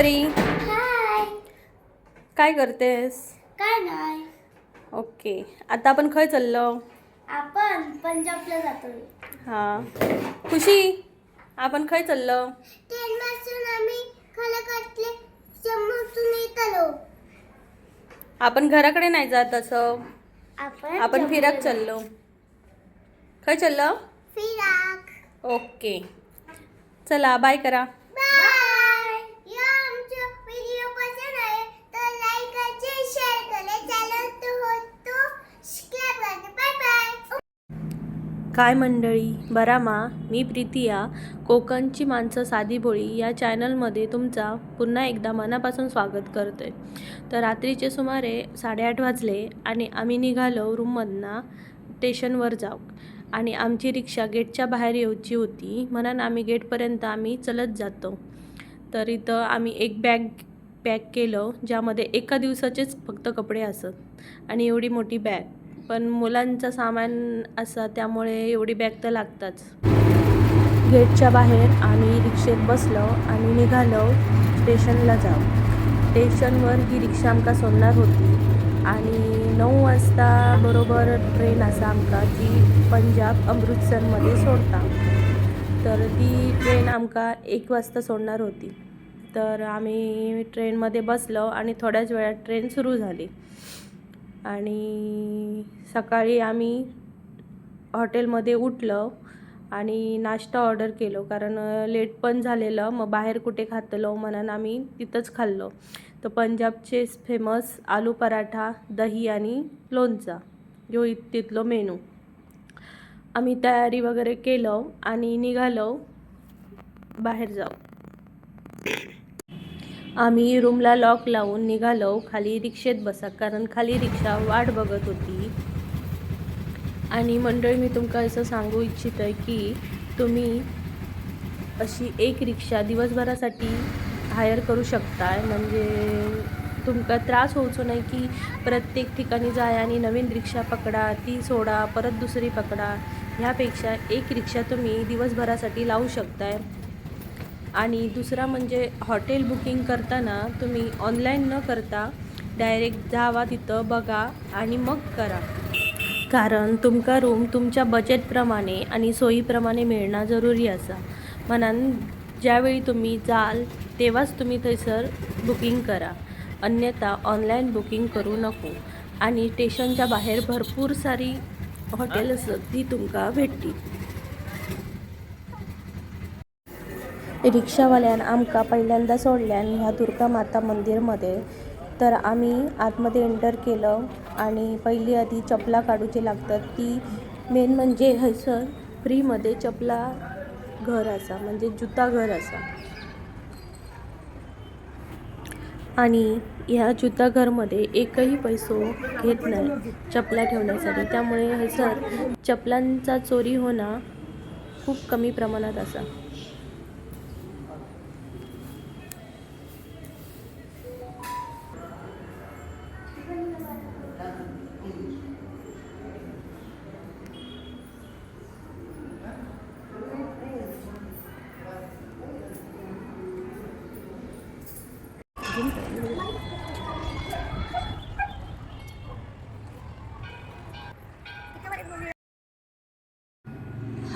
परी. हाय काय करतेस? काय नाही. ओके. आता आपण खंय चाललो? आपण पंजाबला जातोय. हां. खुशी आपण खंय चाललो? ट्रेन पासून आम्ही खलकटले जम्मूतून येतलो. आपण घराकडे नाही जात असं. आपण आपण फिरक चाललो. खंय चाललो? फिराक. ओके. चला बाय करा बाय या आमचा व्हिडिओ पसंत आहे तर लाईक करायचे शेअर करायचे चॅनल तो होतो सबस्क्राइब करायचे बाय बाय काय मंडळी? बरामा मी प्रीतिया कोकणची माणसं साधी बोळी या चॅनलमध्ये तुमचा पुन्हा एकदा मनापासून स्वागत करते तर रात्रीचे सुमारे साडेआठ वाजले आणि आम्ही निघालो रूममधनं स्टेशनवर जाऊ. आणि आमची रिक्षा गेटच्या बाहेर येऊची होती. म्हणून आम्ही गेटपर्यंत आम्ही चलत जातो. तर इथं आम्ही एक बॅग पॅक केलं ज्यामध्ये एका दिवसाचेच फक्त कपडे असत. आणि एवढी मोठी बॅग. पण मुलांचं सामान असं त्यामुळे एवढी बॅग तर लागताच. गेटच्या बाहेर आम्ही रिक्षेत बसलो आणि निघालो स्टेशनला जाऊ स्टेशनवर ही रिक्षा आमका सोडणार होती आणि नऊ वाजता बरोबर ट्रेन असा आमका जी पंजाब अमृतसरमध्ये सोडता. तर ती ट्रेन आमका एक वाजता सोडणार होती. तर आम्ही ट्रेनमध्ये बसलो आणि थोड्याच वेळात ट्रेन सुरू झाली. आणि सकाळी आम्ही हॉटेलमध्ये उठलो आणि नाश्ता ऑर्डर केलो. कारण लेट पण झालेलं. मग बाहेर कुठे खातलो म्हणून आम्ही तिथंच खाल्लो. तर पंजाबचे फेमस आलू पराठा दही आणि लोणचा. जो इ तिथलो मेनू आम्ही तयारी वगैरे केलं आणि निघालो बाहेर जाऊ आम्ही रूमला लॉक लावून निघालो. खाली रिक्षेत बसा. कारण खाली रिक्षा वाट बघत होती. आणि मंडळी मी तुमका असं सांगू इच्छित आहे की तुम्ही अशी एक रिक्षा दिवसभरासाठी हायर करू शकताय. म्हणजे तुमका त्रास होऊचो नाही की प्रत्येक ठिकाणी जाय आणि नवीन रिक्षा पकडा ती सोडा परत दुसरी पकडा. ह्यापेक्षा एक रिक्षा तुम्ही दिवसभरासाठी लावू शकताय. आणि दुसरा म्हणजे हॉटेल बुकिंग करताना तुम्ही ऑनलाईन न करता डायरेक्ट जावा तिथं बघा आणि मग करा. कारण तुमका रूम तुमच्या बजेटप्रमाणे आणि सोयीप्रमाणे मिळणं जरुरी असा. म्हणान ज्यावेळी तुम्ही जाल तेव्हाच तुम्ही थंयसर बुकिंग करा. अन्यथा ऑनलाईन बुकिंग करू नको. आणि स्टेशनच्या बाहेर भरपूर सारी हॉटेल असत ती तुमका भेटतील. रिक्षावाल्यान आमका पहिल्यांदा सोडल्यान ह्या दुर्गा माता मंदिरमध्ये तर आम्ही आतमध्ये एंटर केलं आणि पहिली आधी चपला काढूची लागतात. ती मेन म्हणजे हयसर फ्रीमध्ये चपला घर असा म्हणजे जुता घर असा. आणि ह्या जुता घरमध्ये एकही पैसो घेत नाही चपला ठेवण्यासाठी. त्यामुळे हयसर चपलांचा चोरी होणं खूप कमी प्रमाणात असा.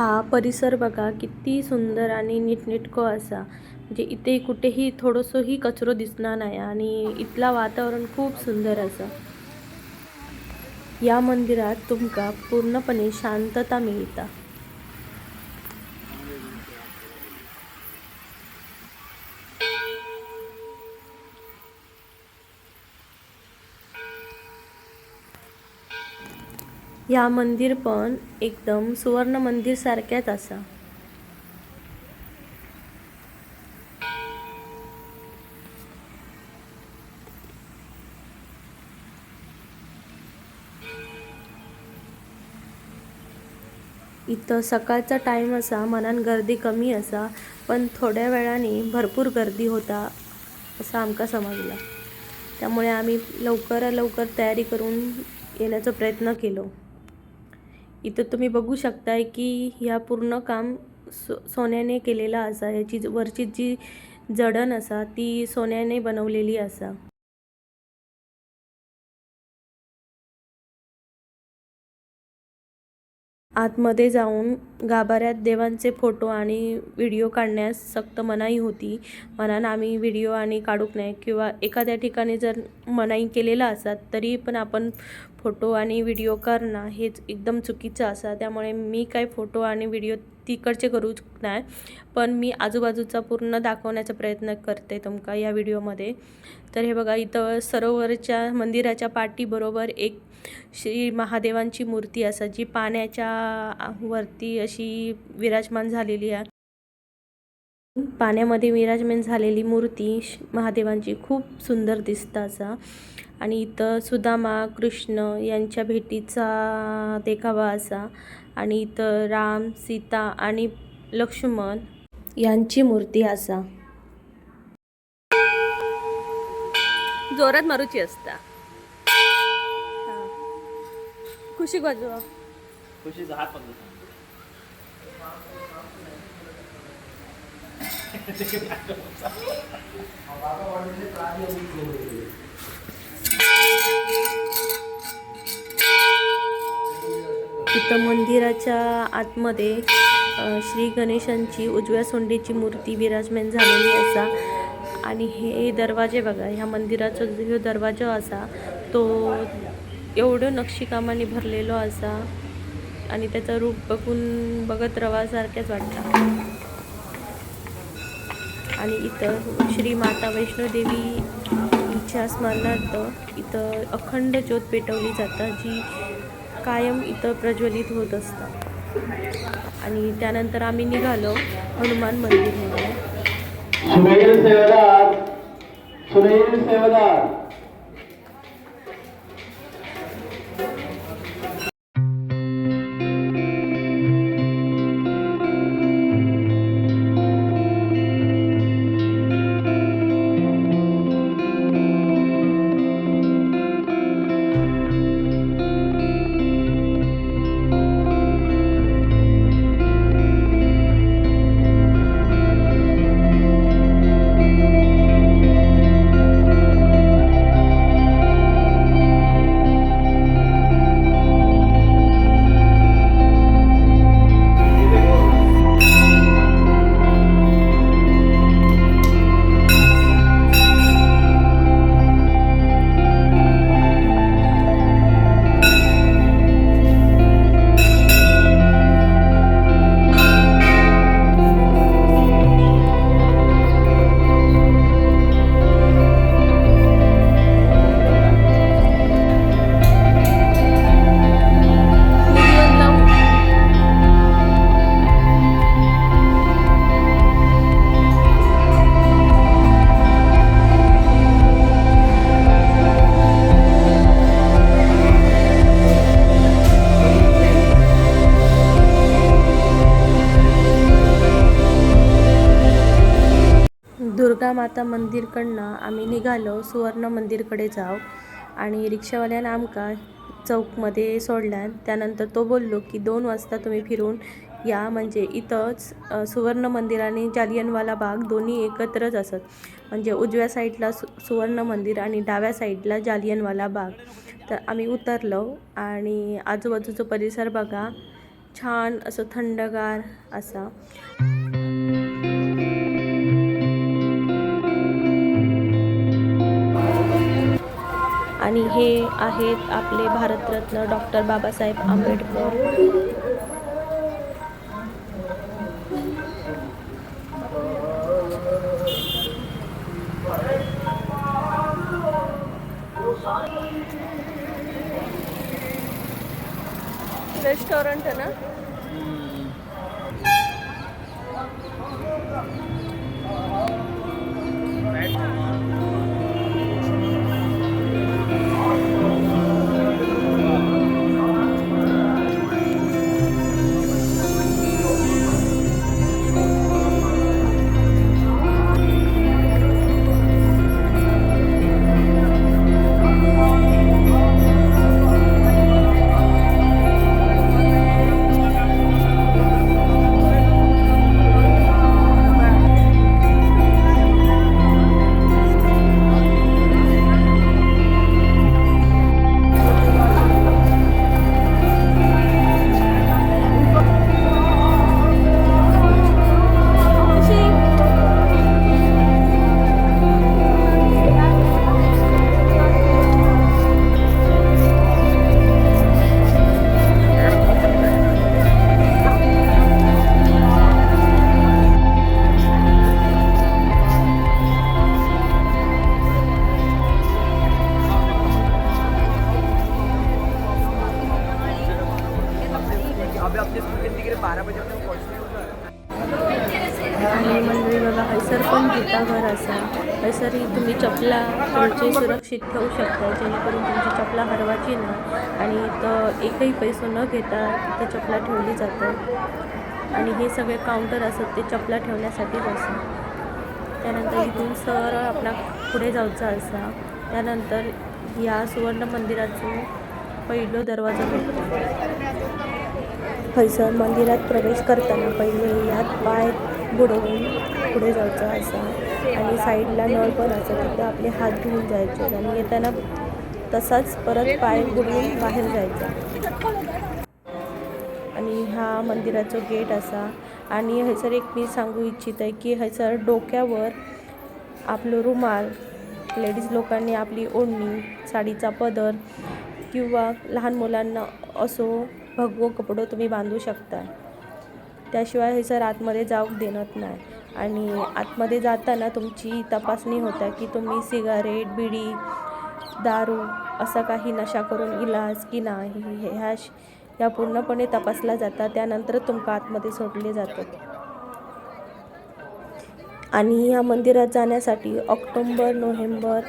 हा परिसर बघा किती सुंदर आणि नीटनेटको असा. म्हणजे इथे कुठेही थोडंसंही कचरो दिसणार नाही आणि इथला वातावरण खूप सुंदर असा. या मंदिरात तुमका पूर्णपणे शांतता मिळता. ह्या मंदिर पण एकदम सुवर्ण मंदिर सारख्याच असा. इथं सकाळचा टाईम असा मनान गर्दी कमी असा पण थोड्या वेळाने भरपूर गर्दी होता असं आमका समजला. त्यामुळे आम्ही लवकर लवकर तयारी करून येण्याचा प्रयत्न केलो. इथं तुम्ही बघू शकताय की ह्या पूर्ण काम सो सोन्याने केलेला असा ह्याची वरची जी जडण असा ती सोन्याने बनवलेली असा. आतमध्ये जाऊन गाभाऱ्यात देवांचे फोटो आणि व्हिडिओ काढण्यास सक्त मनाई होती. म्हणून आम्ही व्हिडिओ आणि काढूक नाही किंवा एखाद्या ठिकाणी जर मनाई केलेला असतात तरी पण आपण फोटो आणि व्हिडिओ करणं हेच एकदम चुकीचं असा त्यामुळे मी काय फोटो आणि व्हिडिओ तिकडचे करूच नाही पण मी आजूबाजूचा पूर्ण दाखवण्याचा प्रयत्न करते तुमका या व्हिडिओमध्ये. तर हे बघा इथं सरोवरच्या मंदिराच्या पाठीबरोबर एक श्री महादेवांची मूर्ती असा जी पाण्याच्या वरती अशी विराजमान झालेली आहे. पाण्यामध्ये विराजमान झालेली मूर्ती श- महादेवांची खूप सुंदर दिसताचा असा. आणि इथं सुदामा कृष्ण यांच्या भेटीचा देखावा असा. आणि इथं राम सीता आणि लक्ष्मण यांची मूर्ती असा. जोरात मारूची असता. खुशी बाजू खुशी हात पकडतो इथं मंदिराच्या आतमध्ये श्री गणेशांची उजव्या सोंडीची मूर्ती विराजमान झालेली असा. आणि हे दरवाजे बघा ह्या मंदिराचा जो दरवाजा असा तो एवढं नक्षीकामाने भरलेलो असा. आणि त्याचं रूप बघून बघत रवासारख्याच वाटतं. आणि इथं श्री माता वैष्णोदेवी हिच्या स्मरणार्थ इथं अखंड ज्योत पेटवली जातं जी कायम इथं प्रज्वलित होत असतात. आणि त्यानंतर आम्ही निघालो हनुमान मंदिरमध्ये. सुनील सेवादार सुनील सेवादार. मंदिरकडनं आम्ही निघालो सुवर्ण मंदिरकडे जाव आणि रिक्षावाल्यानं आमका चौकमध्ये सोडल्यान त्यानंतर तो बोललो की दोन वाजता तुम्ही फिरून या. म्हणजे इथंच सुवर्ण मंदिर आणि जालियनवाला बाग दोन्ही एकत्रच असत. म्हणजे उजव्या साईडला सु सुवर्ण मंदिर आणि डाव्या साईडला जालियनवाला बाग. तर आम्ही उतरलो. आणि आजूबाजूचा परिसर बघा. छान असं थंडगार असा. आणि हे आहेत आपले भारतरत्न डॉक्टर बाबासाहेब आंबेडकर. रेस्टॉरंट आहे ना? सुरक्षित ठेवू शकता जेणेकरून तुमची चपला हरवायची नाही आणि तर एकही पैसे न घेता ते चपला ठेवली जातं. आणि हे सगळे काउंटर असत ते चपला ठेवण्यासाठीच असतात त्यानंतर इथून सरळ आपला पुढे जाऊचा असा. त्यानंतर या सुवर्ण मंदिराचं पहिलं दरवाजा भेटतो. हयसर मंदिरात प्रवेश करताना पहिले यात पाय बुडवून पुढे जायचं असं. आणि साईडला नळ पण असं तिथे आपले हात धुवून जायचे. आणि येताना तसाच परत पाय बुडवून बाहेर जायचं. आणि हा मंदिराचं गेट असा. आणि हयसर एक मी सांगू इच्छित आहे की हयसर डोक्यावर आपलं रुमाल लेडीज लोकांनी आपली ओढणी साडीचा पदर किंवा लहान मुलांना असो भगवो कपडो तुम्ही बांधू शकता. त्याशिवाय हे सर आतमध्ये जाऊ देणार नाही. आणि आतमध्ये जाताना तुमची तपासणी होता की तुम्ही सिगारेट बिडी दारू असा काही नशा करून इलाज की नाही हे- ह्या श- ह्या पूर्णपणे तपासला जातात त्यानंतर तुमका आतमध्ये सोडले जातात. आणि ह्या मंदिरात जाण्यासाठी ऑक्टोंबर नोव्हेंबर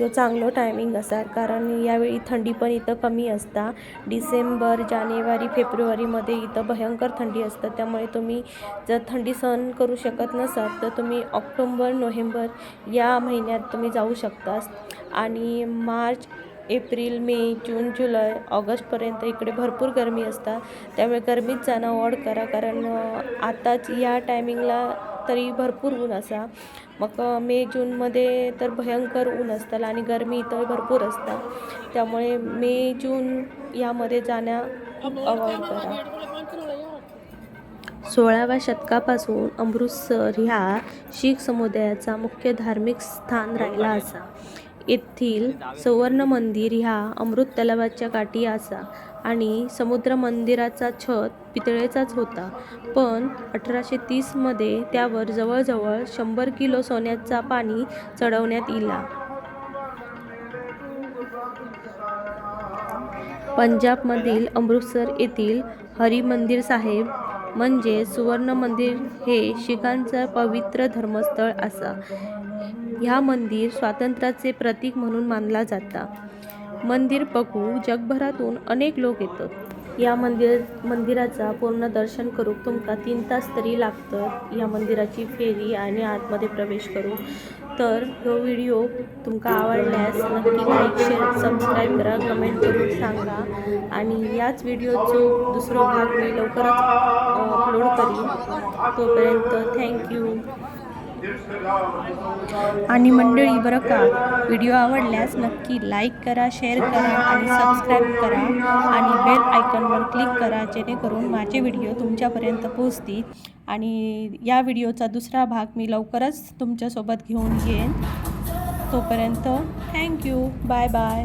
ह्यो चांगलो टायमिंग असा कारण यावेळी थंडी पण इथं कमी असता. डिसेंबर जानेवारी फेब्रुवारीमध्ये इथं भयंकर थंडी असतं. त्यामुळे तुम्ही जर थंडी सहन करू शकत नसाल तर तुम्ही ऑक्टोंबर नोव्हेंबर या महिन्यात तुम्ही जाऊ शकता. आणि मार्च एप्रिल मे जून जुलै ऑगस्टपर्यंत इकडे भरपूर गरमी असतात. त्यामुळे गरमीत जाणं अवॉइड करा. कारण आताच या टायमिंगला तरी भरपूर ऊन असा. मग मे जूनमध्ये तर भयंकर ऊन असतं आणि गरमी इथं भरपूर असतं. त्यामुळे मे जून यामध्ये जाण्या अवॉइड करा. सोळाव्या शतकापासून अमृतसर ह्या शीख समुदायाचा मुख्य धार्मिक स्थान राहिला असा. येथील सुवर्ण मंदिर ह्या अमृत तलावाच्या काठी असा. आणि समुद्र मंदिराचा छत पितळेचाच होता. पण अठराशे तीसमध्ये त्यावर जवळजवळ शंभर किलो सोन्याचा पाणी चढवण्यात इला. पंजाबमधील अमृतसर येथील हरिमंदिर साहेब म्हणजे सुवर्ण मंदिर हे शिखांचं पवित्र धर्मस्थळ असा. ह्या मंदिर स्वातंत्र्याचे प्रतीक म्हणून मानला जाता. मंदिर बघू जगभरातून अनेक लोक येतात. या मंदिर मंदिराचा पूर्ण दर्शन करूक तुमका तीन तास तरी लागतं या मंदिराची फेरी आणि आतमध्ये प्रवेश करू. तर हो व्हिडिओ तुमका आवडल्यास नक्की लाईक शेअर सबस्क्राईब करा कमेंट करून सांगा. आणि याच व्हिडिओचो दुसरो भाग मी लवकरच अपलोड करीन. तोपर्यंत थँक्यू आणि मंडळी बरं का? व्हिडिओ आवडल्यास नक्की लाईक करा शेअर करा आणि सबस्क्राईब करा आणि बेल आयकॉनवर क्लिक करा जेणेकरून माझे व्हिडिओ तुमच्यापर्यंत पोहोचतील. आणि या व्हिडिओचा दुसरा भाग मी लवकरच तुमच्यासोबत घेऊन येईन. तोपर्यंत थँक्यू बाय बाय